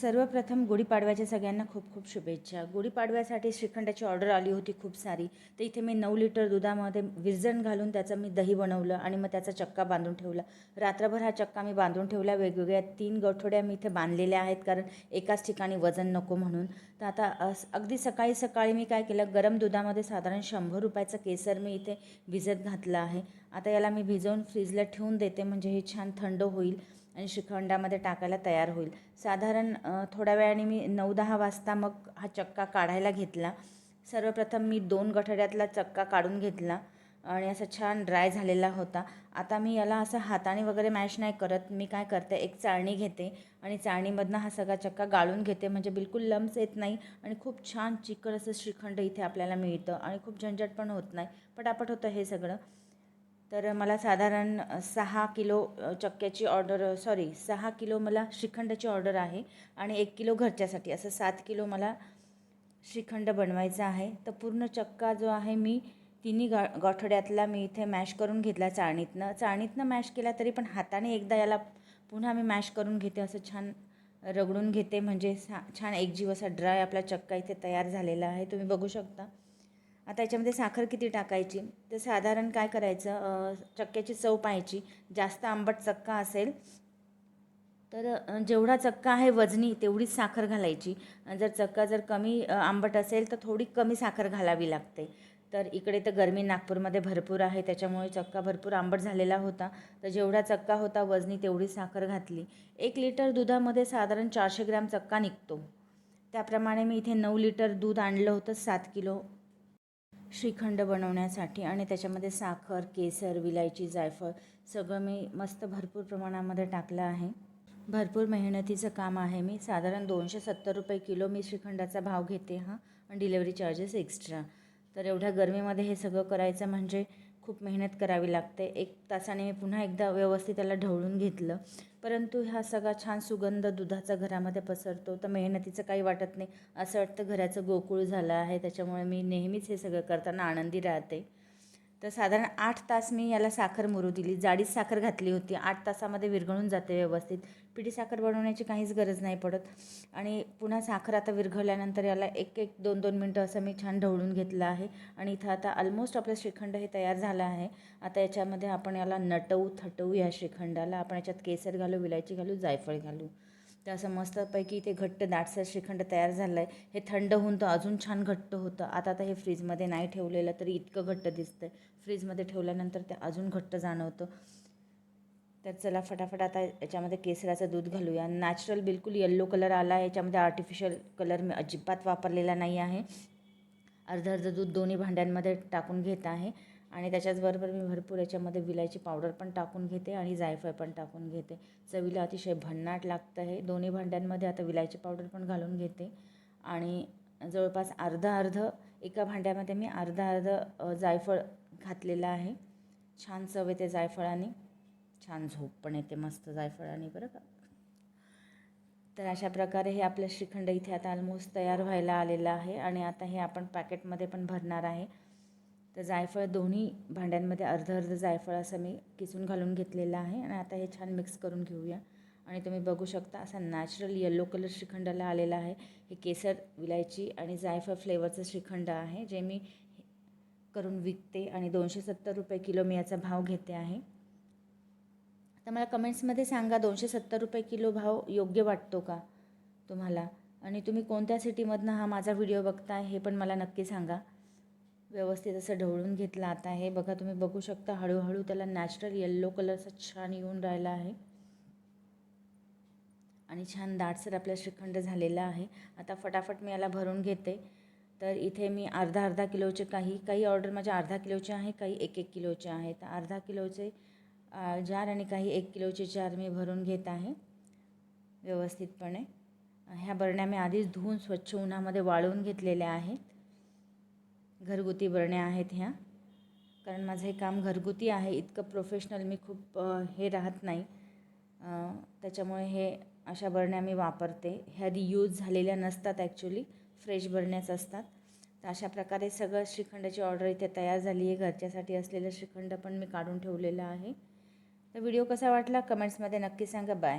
सर्वप्रथम गुढीपाडव्याच्या सगळ्यांना खूप खूप शुभेच्छा. गुढीपाडव्यासाठी श्रीखंडाची ऑर्डर आली होती खूप सारी. तर इथे मी नऊ लिटर दुधामध्ये विरजण घालून त्याचं मी दही बनवलं आणि मग त्याचा चक्का बांधून ठेवला. रात्रभर हा चक्का मी बांधून ठेवला. वेगवेगळ्या तीन गठोड्या मी इथे बांधलेल्या आहेत कारण एकाच ठिकाणी वजन नको म्हणून. तर आता अगदी सकाळी सकाळी मी काय केलं गरम दुधामध्ये साधारण शंभर रुपयाचं केसर मी इथे भिजत घातलं आहे. आता याला मी भिजवून फ्रीजला ठेवून देते. म्हणजे हे छान थंड होईल. आणि श्रीखंडामध्ये टाकायला तयार होईल. साधारण थोड्या वेळाने मी नऊ दहा वाजता मग हा चक्का काढायला घेतला. सर्वप्रथम मी दोन गठड्यातला चक्का काढून घेतला आणि असा छान ड्राय झालेला होता. आता मी याला असं हाताने वगैरे मॅश नाही करत. मी काय करते एक चाळणी घेते आणि चाळणीमधनं हा सगळा चक्का गाळून घेते. म्हणजे बिलकुल लम्स येत नाही आणि खूप छान चिकट असं श्रीखंड इथे आपल्याला मिळतं आणि खूप झंझट पण होत नाही. पटापट होतं हे सगळं. तर मला साधारण सहा किलो चक्क्याची ऑर्डर सॉरी सहा किलो मला श्रीखंडाची ऑर्डर आहे आणि एक किलो घरच्यासाठी. असं सात किलो मला श्रीखंड बनवायचा आहे. तर पूर्ण चक्का जो आहे मी तिन्ही गा गाठड्यातला मी इथे मॅश करून घेतला चाळणीतनं. चाळणीतनं मॅश केला तरी पण हाताने एकदा याला पुन्हा मी मॅश करून घेते असं छान रगडून घेते. म्हणजे सा छान एकजीव असा ड्राय आपला चक्का इथे तयार झालेला आहे. तुम्ही बघू शकता. आता याच्यामध्ये साखर किती टाकायची? तर साधारण काय करायचं? चक्क्याची चव पाहायची. जास्त आंबट चक्का असेल तर जेवढा चक्का आहे वजनी तेवढीच साखर घालायची. जर चक्का जर कमी आंबट असेल तर थोडी कमी साखर घालावी लागते. तर इकडे तर गरमी नागपूरमध्ये भरपूर आहे. त्याच्यामुळे चक्का भरपूर आंबट झालेला होता. तर जेवढा चक्का होता वजनी तेवढी साखर घातली. एक लिटर दुधामध्ये साधारण चारशे ग्रॅम चक्का निघतो. त्याप्रमाणे मी इथे नऊ लिटर दूध आणलं होतं सात किलो श्रीखंड बनवण्यासाठी आणि त्याच्यामध्ये साखर केसर विलायची जायफळ सगळं मी मस्त भरपूर प्रमाणामध्ये टाकलं आहे. भरपूर मेहनतीचं काम आहे मी. साधारण दोनशे सत्तर रुपये किलो मी श्रीखंडाचा भाव घेते हां. आणि डिलेवरी चार्जेस एक्स्ट्रा. तर एवढ्या गरमीमध्ये हे सगळं करायचं म्हणजे खूप मेहनत करावी लागते. एक तासाने मी पुन्हा एकदा व्यवस्थित त्याला ढवळून घेतलं. परंतु हा सगळा छान सुगंध दुधाचा घरामध्ये पसरतो तर मेहनतीचं काही वाटत नाही. असं वाटतं घराचं गोकुळ झालं आहे त्याच्यामुळे मी नेहमीच हे सगळं करताना आनंदी राहते. तर साधारण आठ तास मी याला साखर मुरू दिली. जाडीत साखर घातली होती. आठ तासामध्ये विरघळून जाते व्यवस्थित. पिठी साखर बनवण्याची काहीच गरज नाही पडत. आणि पुन्हा साखर आता विरघळल्यानंतर याला एक एक दोन दोन मिनटं असं मी छान ढवळून घेतलं आहे. आणि इथं आता ऑलमोस्ट आपलं श्रीखंड हे तयार झालं आहे. आता याच्यामध्ये आपण याला नटवू थटवू या श्रीखंडाला. आपण याच्यात केसर घालू विलायची घालू जायफळ घालू. तर असं मस्तपैकी इथे घट्ट दाटसर श्रीखंड तयार झालं आहे हे थंड होऊन तर अजून छान घट्ट होतं. आता तर हे फ्रीजमध्ये नाही ठेवलेलं तरी इतकं घट्ट दिसतं आहे फ्रीजमध्ये ठेवल्यानंतर ते अजून घट्ट जाणवतं. तर चला फटाफट आता याच्यामध्ये केसराचं दूध घालूया. नॅचरल बिलकुल येल्लो कलर आला आहे. याच्यामध्ये आर्टिफिशियल कलर मी अजिबात वापरलेला नाही आहे. अर्धं अर्धं दूध दोन्ही भांड्यांमध्ये टाकून घेत आहे. आणि त्याच्याचबरोबर मी भरपूर याच्यामध्ये विलायची पावडर पण टाकून घेते आणि जायफळ पण टाकून घेते. चवीला अतिशय भन्नाट लागतं आहे दोन्ही भांड्यांमध्ये आता विलायची पावडर पण घालून घेते. आणि जवळपास अर्धं अर्धं एका भांड्यामध्ये मी अर्धं अर्धं जायफळ घातलेलं आहे. छान चव येते जायफळाने. छान झोप पण येते मस्त जायफळाने बरं का? तर अशा प्रकारे हे आपलं श्रीखंड इथे आता ऑलमोस्ट तयार व्हायला आलेलं आहे. आणि आता हे आपण पॅकेटमध्ये पण भरणार आहे. तर जायफळ दोन्ही भांड्यांमध्ये अर्धं अर्धं जायफळ असं मी किसून घालून घेतलेलं आहे आणि आता हे छान मिक्स करून घेऊया. आणि तुम्ही बघू शकता असा नॅचरल येलो कलर श्रीखंडाला आलेला आहे. हे केसर विलायची आणि जायफळ फ्लेवरचं श्रीखंड आहे जे मी करून विकते आणि दोनशे सत्तर रुपये किलो मी याचा भाव घेते आहे. तर मला कमेंट्समध्ये सांगा दोनशे सत्तर रुपये किलो भाव योग्य वाटतो का तुम्हाला? आणि तुम्ही कोणत्या सिटीमधनं हा माझा व्हिडिओ बघताय हे पण मला नक्की सांगा. व्यवस्थित असं ढवळून घेतलं आता हे बघा तुम्ही बघू शकता हळूहळू त्याला नॅचरल येल्लो कलरचा छान येऊन राहिला आहे. आणि छान दाटसर आपला श्रीखंड झालेला आहे. आता फटाफट मी याला भरून घेते. तर इथे मी अर्धा अर्धा किलोचे काही काही ऑर्डर माझ्या अर्धा किलोचे आहे काही एक एक किलोचे आहे. तर अर्धा किलोचे जार आणि काही एक किलोचे जार मी भरून घेत आहे. व्यवस्थितपणे. ह्या बरण्या मी आधीच धुवून स्वच्छ उन्हामध्ये वाळवून घेतलेल्या आहेत. घरगुती बरण्या आहेत ह्या. कारण माझं हे काम घरगुती आहे इतकं प्रोफेशनल मी खूप हे राहत नाही. त्याच्यामुळे हे अशा बरण्या मी वापरते. ह्या आधी यूज झालेल्या नसतात ॲक्च्युली फ्रेश बरण्याच असतात. तर अशा प्रकारे सगळं श्रीखंडाची ऑर्डर इथे तयार झाली आहे. घरच्यासाठी असलेलं श्रीखंड पण मी काढून ठेवलेलं आहे. तर व्हिडिओ कसा वाटला? कमेंट्समध्ये नक्की सांगा. बाय